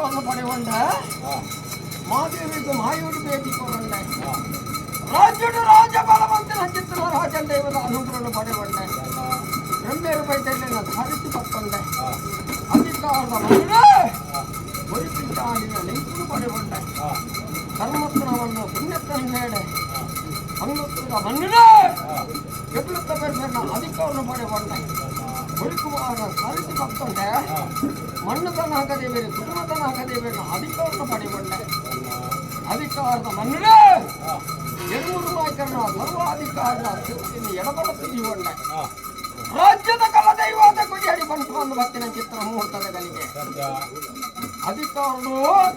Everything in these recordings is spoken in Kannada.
ಅಧಿಕಾರವನ್ನು ಪಡೆಯುವಂಡ ಹಾ. ಮಾದೇವಿಗೆ ಮಾಯುಡು ಬೇಕಿಕೊಂಡ ಹಾ. ರಾಜ್ಯದ ರಾಜ ಬಲವಂತನ ಚಿತ್ರ ರಾಜನ ದೈವದ ಅನುಗ್ರಹ ಪಡೆಯುವಂಡ ಬ್ರಹ್ಮೇರು ಬೈತಲ್ಯನ ಧಾರಿಸಿ ಪಕ್ಕೊಂಡೆ ಹಾ. ಅಧಿಕಾರದ ಹಾ ಬರಿಪಿಟ್ಟಾಡಿನ ನಿಂತು ಪಡೆಯುವಂಡ ಹಾ. ಧರ್ಮಸ್ಥಳವನ್ನು ಪುಣ್ಯತನ್ನೇಡೆ ಹಾ. ಅಂಗುತ್ತದ ಮಣ್ಣಿನ ಹಾ. ಎಬ್ಳುತ್ತ ಬೇರ್ಬೇಡ ಅಧಿಕಾರವನ್ನು ಪಡೆಯುವಂಡ ಬರಿಕುಮಾರ ಸರಿಸಿ ಪಕ್ಕೊಂಡೆ ಬೇರೆ ಮಣ್ಣುತನ ಹಾಕದೇಬೇರೆ ಕುಟುಂಬತನ ಹಾಕದೇಬೇರೆ ಅಧಿಕಾರವನ್ನು ಪಡೆಯುವಂಡ ಅಧಿಕಾರದ ಮಣ್ಣು ಎಡಮೂರು ನಾಯಕರನ್ನ ಸರ್ವಾಧಿಕಾರದ ಸ್ಥಿತಿಯನ್ನು ಎಡಬಲ ಹಾ ರಾಜ್ಯದ ಕಲ ದೈವಾದ ಕುಡಿಯಡಿ ಬಂತು ಒಂದು ಭಕ್ತಿನ ಚಿತ್ರ ಮುಹೂರ್ತದ ಸತ್ಯ. ಅಧಿಕಾರನು ದೇವರ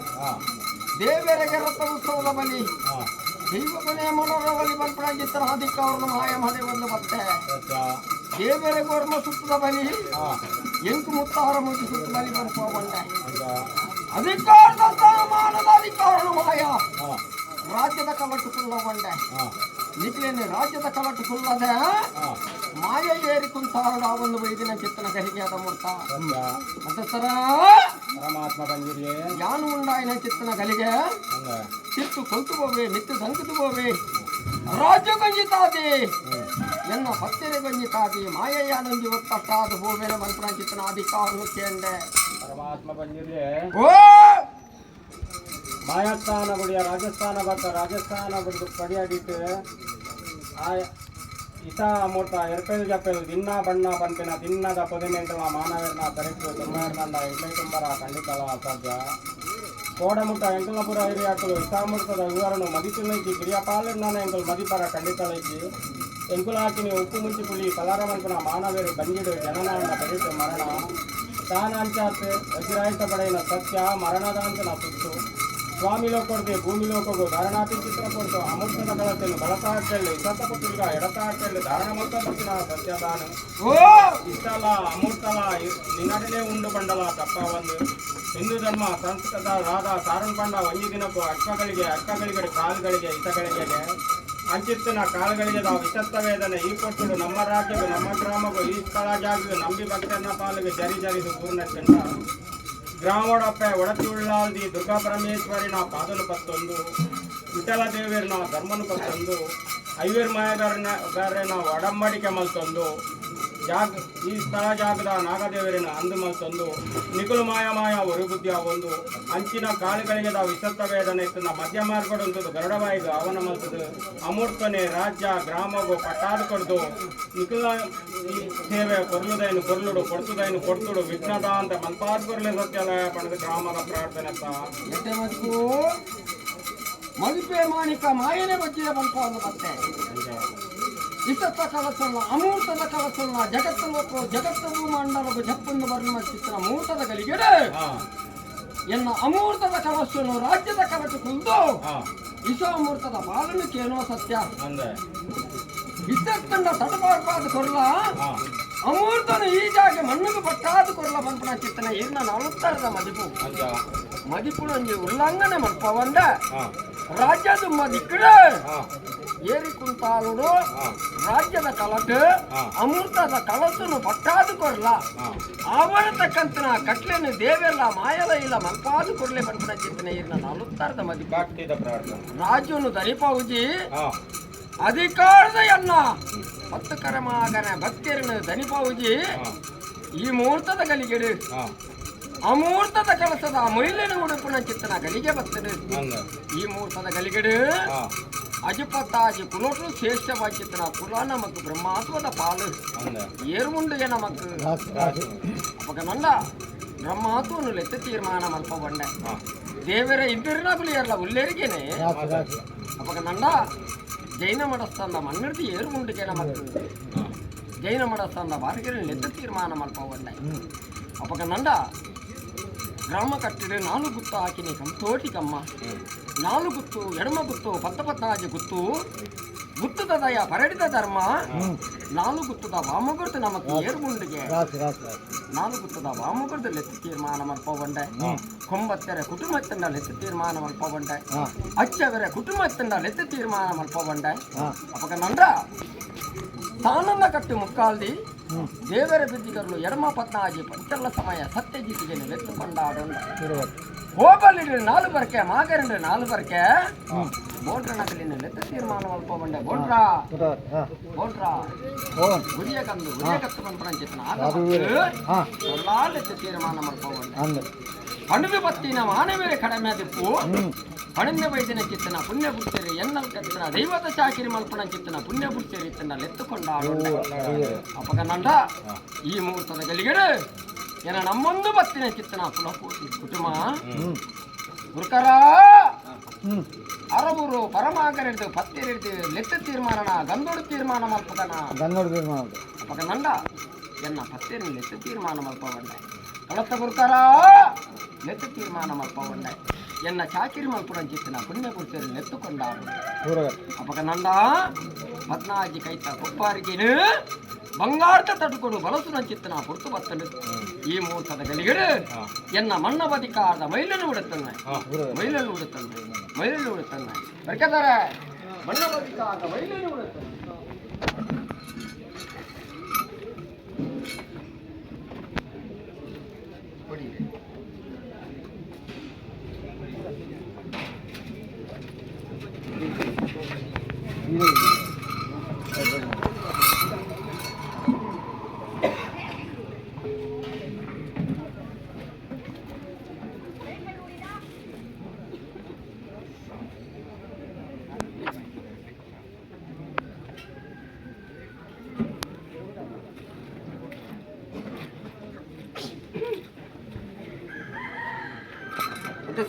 ದೇವರಿಗೆ ರಥ ಉತ್ಸವದ ಬಲಿ. ದೈವ ಮನೆಯ ಮನೋರ ಬಲಿ ಬಂಪಣ ಚಿತ್ರ ಅಧಿಕಾರನು ಮಾಯ ಮನೆ ಬತ್ತೆ ಸತ್ಯ. ದೇವರ ಗೋರ್ಮ ಸುತ್ತದ ಬಲಿ ಹಾ ಎಂಕು ಮುತ್ತಾರ ಮುಗಿ ಸುತ್ತ ಬಲಿ ಬಂತು ಬಂಡೆ ಹಂಗ ಅಧಿಕಾರದ ಸ್ಥಾನಮಾನದ ಅಧಿಕಾರನು ಮಾಯ ಹಾ ರಾಜ್ಯದ ಕಲಟು ಕುಲ್ಲ ಬಂಡೆ ಹಾ ನಿಕ್ಲೇನೆ ರಾಜ್ಯದ ಕಲಟು ಕುಲ್ಲದೆ ಹಾ ಮಾಯ ಏರಿ ಕುಂತಾರಡ ಒಂದು ವೈದಿನ ಚಿತ್ತನ ಕಹಿಗೆಯಾದ ಮೂರ್ತ ಸತ್ಯ ಅದಸರ ಪರಮಾತ್ಮ ಬಂದಿರಿಯೇ ಯಾನು ಉಂಡಾಯಿನ ಚಿತ್ತನ ಗಲಿಗೆ ಹಂಗ ಚಿತ್ತು ಕೊಲ್ತು ಹೋವೆ ಮಿತ್ತು ಸಂಕುತು ಹೋವೆ ರಾಜ್ಯ ಗಂಜಿತಾದಿ ಹ್ಮ್ ಎನ್ನ ಭಕ್ತರೆ ಗಂಜಿತಾದಿ ಮಾಯಯ್ಯ ನಂಜಿ ಒತ್ತಟ್ಟಾದ ಹೋವೆನೆ ಮಂತ್ರ ಚಿತ್ತನ ಅಧಿಕಾರ ಕೇಂಡೆ ಪರಮಾತ್ಮ ಬಂದಿರಿಯೇ ಓ ಮಾಯಸ್ಥಾನ ಗುಡಿಯ ರಾಜಸ್ಥಾನ ಬತ್ತ ರಾಜಸ್ಥಾನ ಬಿಟ್ಟು ಪಡಿಯಾಡಿಟ್ಟು ಆ ಇತ ಮೂರ್ತ ಎರ್ಪೆಲ್ ಜಪ್ಪೆಲ್ ದಿನ್ನ ಬಣ್ಣ ಪಂಪಿನ ದಿನ್ನದ ಪೊದಿಮೆಂಟಲ ಮಾನವೇರ್ನ ತರಿಸು ತುಮ್ಮೇರ್ನಂದ ಇಡ್ಲಿ ತುಂಬರ ಖಂಡಿತಲ ಅಸಾಧ್ಯ ಕೋಡಮುಟ್ಟ ಎಂಕಲಪುರ ಹಿರಿಯಾಕಲು ಇಸಾಮೂರ್ತದ ವಿವರಣು ಮದಿತುನೈತಿ ಕಿರಿಯಪಾಲಿನ ಎಂಕಲ್ ಮದಿಪರ ಖಂಡಿತಲೈತಿ ಎಂಕುಲಾಕಿನಿ ಉಪ್ಪು ಮುಂಚಿ ಪುಳಿ ಮಾನವೇರು ಬಂಜಿಡು ಜನನಾಯನ ತರಿಸು ಮರಣ. ತಾನಂಚಾತ್ ವಜ್ರಾಯಿತ ಪಡೆಯಿನ ಸತ್ಯ ಮರಣದಾಂತನ ಸುತ್ತು ಸ್ವಾಮಿಲೋ ಕೊಡ್ದೆ ಭೂಮಿಲೋಕಗೂ ಧಾರಣಾತಿ ಚಿತ್ರ ಕೊಡ್ತು. ಅಮೃತದ ಬಳಕೆಯನ್ನು ಬಳತ ಹಾಕಳ್ಳಿ ಸತ್ತ ಕೊಟ್ಟಿಲ್ಲ ಎಡತ ಧಾರಣ ಮೊತ್ತ ಪತ್ತಿನ ಸತ್ಯದಾನ ಇಷ್ಟಲ ಅಮೃತಲ ನಿನ್ನಡಲೇ ಉಂಡು ಬಂಡಲ ತಪ್ಪ ಒಂದು. ಹಿಂದೂ ಧರ್ಮ ಸಂಸ್ಕೃತ ರಾಧ ಸಾರಣ ಬಂಡ ಒಂಜಿ ದಿನಕ್ಕೂ ಅಕ್ಕಗಳಿಗೆ ಅಕ್ಕಗಳಿಗೆ ಕಾಲುಗಳಿಗೆ ಹಿತಗಳಿಗೆ ಅಂಚಿತ್ತಿನ ಕಾಲಗಳಿಗೆ ನಾವು ವಿಶತ್ತ ವೇದನೆ, ಈ ಕೊಟ್ಟು ನಮ್ಮ ರಾಜ್ಯಗೂ ನಮ್ಮ ಗ್ರಾಮಗೂ ಈ ಸ್ಥಳ ಜಾಗಗೂ ನಂಬಿ ಭಕ್ತನ ಪಾಲಿಗೆ ಜರಿ ಜರಿದು ಪೂರ್ಣ ಚೆಂಡ ಗ್ರಾಮೋಡಪ್ಪೆ ಒಡತಿ ಉಳ್ಳಾಲ್ದಿ ದುರ್ಗಾ ಪರಮೇಶ್ವರಿನ ಪಾದಲು ಪತ್ತೊಂದು, ವಿಠಲ ದೇವಿಯರ್ನ ಧರ್ಮನು ಪತ್ತೊಂದು, ಐವೀರ್ ಮಾಯಗಾರನ ನಾವು ಒಡಂಬಡಿಕೆ ಮಲ್ತೊಂದು. ಜಾಗ ಈ ಸ್ಥಳ ಜಾಗದ ನಾಗದೇವರಿನ ಅಂದು ಮತ್ತೊಂದು ನಿಗುಲು ಮಾಯ ಮಾಯ ಒರುಬುದ್ಧಿಯ ಒಂದು. ಅಂಚಿನ ಕಾಳುಗಳಿಗೆ ದ ವಿಸತ್ತ ವೇದನೆ ತನ್ನ ಮಧ್ಯ ಮಾರ್ಗಡೊಂದು ಗರುಡವಾಯಿಗ ಅವನ ಮಲ್ತದು. ಅಮೂರ್ತನೆ ರಾಜ್ಯ ಗ್ರಾಮಗೂ ಪಟ್ಟಾದು ಕೊಡ್ದು. ನಿಖಿಲ ಸೇವೆ ಕೊರ್ಲುದೈನು ಕೊರ್ಲುಡು ಕೊಡ್ತುದೈನು ಕೊಡ್ತುಡು ವಿಘ್ನದ ಅಂತ ಮಲ್ಪಾದ್ ಕೊರ್ಲೆ ಸತ್ಯಾಲಯ ಪಡೆದ ಗ್ರಾಮದ ಪ್ರಾರ್ಥನೆ ಮದುಕು ಮಾಣಿಕ ಮಾಯನೆ ಬಜ್ಜಿದ ಬಂತು ಒಂದು ಮತ್ತೆ ಇಸತ್ತ ಕಲಸಲ್ಲ ಅಮೂರ್ತದ ಕಲಸಲ್ಲ ಜಗತ್ತಲ್ಲಕ್ಕೋ ಜಗತ್ತವು ಮಂಡಲವು ಜಪ್ಪನ್ನು ಬರ್ಮ ಚಿತ್ರ ಮೂರ್ತದ ಗಲಿಗೆಡೆ ಹಾ. ಎನ್ನ ಅಮೂರ್ತದ ಕಲಸನ್ನು ರಾಜ್ಯದ ಕವಚ ಕುಂದು ಇಸಾಮೂರ್ತದ ಪಾಲನೆ ಏನೋ ಸತ್ಯ. ಅಂದೆ ಇದ್ದಕ್ಕಂಡ ತಡಬಾರ್ಬಾದ ಕೊರ್ಲ ಅಮೂರ್ತನು ಈ ಜಾಗ ಮಣ್ಣಿಗೆ ಪಟ್ಟಾದ ಕೊರ್ಲ ಬಂಪನ ಚಿತ್ತನ ಏನ ನಲುತ್ತಾರದ ಮದಿಪು. ಅಂಜ ಮದಿಪು ನಂಗೆ ಉಲ್ಲಂಘನೆ ಮಲ್ಪವಂದ. ರಾಜ್ಯದ ಮದಿಕ್ಕಡ ಏರಿ ಕುಂತಾಲುಡು ರಾಜ್ಯದ ಕಲಟು. ಅಮೃತದ ಕಲಸನು ಪಟ್ಟಾದು ಕೊಡ್ಲ. ಅವಳ ತಕ್ಕಂತ ದೇವೆಲ್ಲ ಮಾಯದ ಇಲ್ಲ ಮಲ್ಪಾದು ಕೊಡ್ಲೆ ಬಂದ ಚಿಂತನೆ ಇರ್ನ ಅಲುತ್ತಾರದ ಮದಿ. ರಾಜ್ಯನು ದನಿಪೌಜಿ ಅಧಿಕಾರದ ಎನ್ನ ಹತ್ತು ಕರಮಾಗನ ಭಕ್ತಿಯರನ್ನು ದನಿಪೌಜಿ ಈ ಮುಹೂರ್ತದ ಗಲಿಗೆಡು. ಅಮೂರ್ತದ ಕೆಲಸದ ಮೈಲಿನ ಉಡುಪಿನ ಚಿತ್ತನ ಗಲಿಗೆ ಬರ್ತದೆ ಈ ಮುಹೂರ್ತದ ಗಲಿಗೆಡು. ಹಾ ಅಜಿಪತ್ತಾಜಿ ಕುಲೋಟು ಶ್ರೇಷ್ಠ ಚಿತ್ತನ ಕುಲ ನಮಕ್ ಬ್ರಹ್ಮಾತ್ವದ ಪಾಲು ಅಂದೆ ಏರುಂಡುಗೆ ನಮಕ್ ರಾಜು ಅಪಗ ನಂದ ಬ್ರಹ್ಮಾತ್ವನು ಲೆಕ್ಕ ತೀರ್ಮಾನ ಮಲ್ಪಬಂಡೆ ಹಾ ದೇವರ ಇದ್ದಿರನ ಬುಲಿಯರ್ಲ ಉಲ್ಲೇರಿಗೆನೆ ರಾಜು ರಾಜು ಅಪಗ ನಂದ ಜೈನ ಮಡಸ್ತಂದ ಮಣ್ಣಿಡ್ದು ಏರುಂಡುಗೆ ನಮಕ್ ಹಾ ಜೈನ ಮಡಸ್ತಂದ ಬಾರಿಗೆರೆ ಲೆಕ್ಕ ತೀರ್ಮಾನ ಮಲ್ಪಬಂಡೆ ಅಪಗ ನಂದ ಗ್ರಾಮ ಕಟ್ಟಿಡು ನಾಲು ಗುತ್ತು ಹಾಕಿನಿ ಕಂತೋಟಿಕಮ್ಮ ಹ್ಮ್ ನಾಲು ಗುತ್ತು ಎಡಮ ಗುತ್ತು ಪತ್ತ ಪತ್ತಾಜಿ ಗುತ್ತು ಗುತ್ತದ ದಯ ಪರಡಿದ ಧರ್ಮ ನಾಲು ಗುತ್ತದ ವಾಮಗುರ್ದು ನಮಕ್ ಏರ್ಗುಂಡಿಗೆ ನಾಲು ಗುತ್ತದ ವಾಮಗುರ್ದು ಲೆಕ್ಕ ತೀರ್ಮಾನ ಮಲ್ಪವಂಡೆ ಕೊಂಬತ್ತೆರೆ ಕುಟುಂಬತ್ತಿಂದ ಲೆಕ್ಕ ತೀರ್ಮಾನ ಮಲ್ಪವಂಡೆ ಅಚ್ಚವರೆ ಕುಟುಂಬತ್ತಿಂದ ಲೆಕ್ಕ ತೀರ್ಮಾನ ಮಲ್ಪವಂಡೆ ಅಪಗ ನಂದ್ರ ತಾನನ್ನ ಕಟ್ಟು ಮುಕ್ಕಾಲ್ದಿ ದೇವರ ಬಿದ್ದಿಗರಲು ಎಡಮ ಪತ್ನಾಜಿ ಪಂಚರ್ಲ ಸಮಯ ಸತ್ಯ ಜಿತಿಗೆ ಲೆತ್ತು ಕೊಂಡಾಡೊಂಡ ಹೋಬಲ್ಲಿ ನಾಲು ಬರ್ಕೆ ಮಾಗರಂಡು ನಾಲು ಬರ್ಕೆ ಬೋಟ್ರ ನಕಲಿನ ಲೆತ್ತ ತೀರ್ಮಾನ ಅಲ್ಪ ಬಂಡೆ ಬೋಟ್ರ ಬೋಟ್ರ ಗುರಿಯ ಕಂದು ಗುರಿಯ ಕತ್ತು ಬಂದ್ಬಿಡಂಚಿತ್ತನ ಎಲ್ಲಾ ಲೆತ್ತ ತೀರ್ಮಾನ ಮಾಡ್ಕೊ ಬಂಡೆ ಹಣದು ಬತ್ತಿನ ಮಾನವೇ ಕಡಿಮೆ ದಿಪ್ಪು ಹಣನ್ಯ ವೈದ್ಯನ ಚಿತ್ತನ ಪುಣ್ಯ ಪುರುಷರಿ ಎನ್ನಲ್ ಕತ್ತಿನ ದೈವದ ಚಾಕಿರಿ ಮಲ್ಪನ ಚಿತ್ತನ ಪುಣ್ಯ ಪುರುಷರಿ ತನ್ನ ಲೆತ್ತುಕೊಂಡ ಅಪಗ ನಂಡ ಈ ಮುಹೂರ್ತದ ಗಲಿಗಡೆ ಏನ ನಮ್ಮೊಂದು ಬತ್ತಿನ ಚಿತ್ತನ ಪುಲಪೂರ್ತಿ ಕುಟುಂಬ ಗುರುಕರ ಅರಬೂರು ಪರಮಾಗರಿಡ್ದು ಪತ್ತಿರಿಡ್ದು ಲೆತ್ತ ತೀರ್ಮಾನನ ಗಂದೊಡು ತೀರ್ಮಾನ ಮಲ್ಪದನ ಅಪಗ ನಂಡ ಎನ್ನ ಪತ್ತಿನ ಲೆತ್ತ ತೀರ್ಮಾನ ಮಲ್ಪವಂಡೆ ಕಳತ್ತ ಗುರುಕರ ಲೆತ್ತ ತೀರ್ಮಾನ ಮಲ್ಪವಂಡೆ ಎನ್ನ ಚಾಕಿರಿ ಮಲ್ಪುಡನ್ ಚಿತ್ತನ ಪುಣ್ಯ ಪುರುಷರು ಲೆತ್ತುಕೊಂಡಾರು ಅಪಗ ನಂಡ ಪದ್ನಾಜಿ ಕೈತ ಕೊಪ್ಪಾರಿಗೇನು ಬಂಗಾರದ ತಡುಕೊಡು ಬಲಸುನ ಚಿತ್ತನ ಪುರ್ತು ಬತ್ತಲು ಈ ಮುಹೂರ್ತದ ಗಲಿಗಡೆ ಎನ್ನ ಮಣ್ಣ ಬದಿಕಾದ ಮೈಲನ್ನು ಬಿಡುತ್ತನ್ನೆ ಮೈಲನ್ನು ಬಿಡುತ್ತನ್ನೆ ಮೈಲನ್ನು ಬಿಡುತ್ತನ್ನೆ ಬರ್ಕದಾರೆ ಮಣ್ಣ ಬದಿಕಾದ ಮೈಲನ್ನು ಬಿಡುತ್ತನ್ನೆ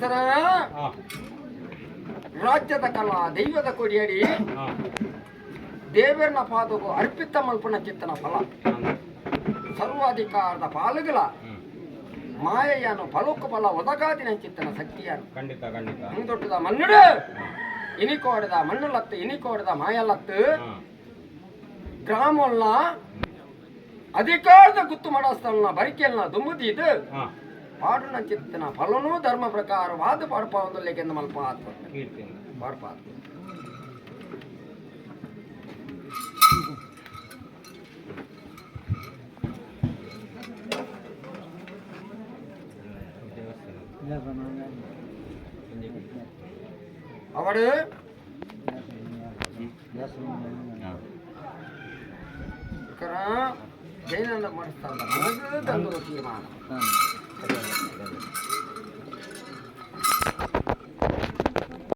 사람 아. ರಾಜ್ಯದ ಕಲಾ ದೈವದ ಕೊಡಿಯಡಿ. ದೇವರನ ಪಾದకు ಅರ್ಪಿತ ಮಲ್ಪನ ಚಿತ್ತನ ಫಲ. ಸರ್ವಾಧಿಕಾರದ ಪಾಲುಗಳ ಮಾಯೆಯನ್ನು ಫಲೋಕ ಫಲ ಒದಗಾದಿನ ಚಿತ್ತನ ಶಕ್ತಿಯನ್ನು. ಖಂಡಿತ ಖಂಡಿತ. ಮುಂದೊಟ್ಟದ ಮನ್ನುಡು. ಇನಿಕೋಡದ ಮಣ್ಣುಲತ್ತು ಇನಿಕೋಡದ ಮಾಯಲತ್ತು. ಗ್ರಾಮಲ್ನ ಅಧಿಕಾರದ ಗುತ್ತು పాడున చెప్తున్న ఫలను ధర్మ ప్రకారం వాద పాడుపాదు లేక మన పాత్ర పాడుపాత్ర అవడు ఇక్కడ జైనంద మనిస్తాను తందు తీర్మానం 还在那，还在那。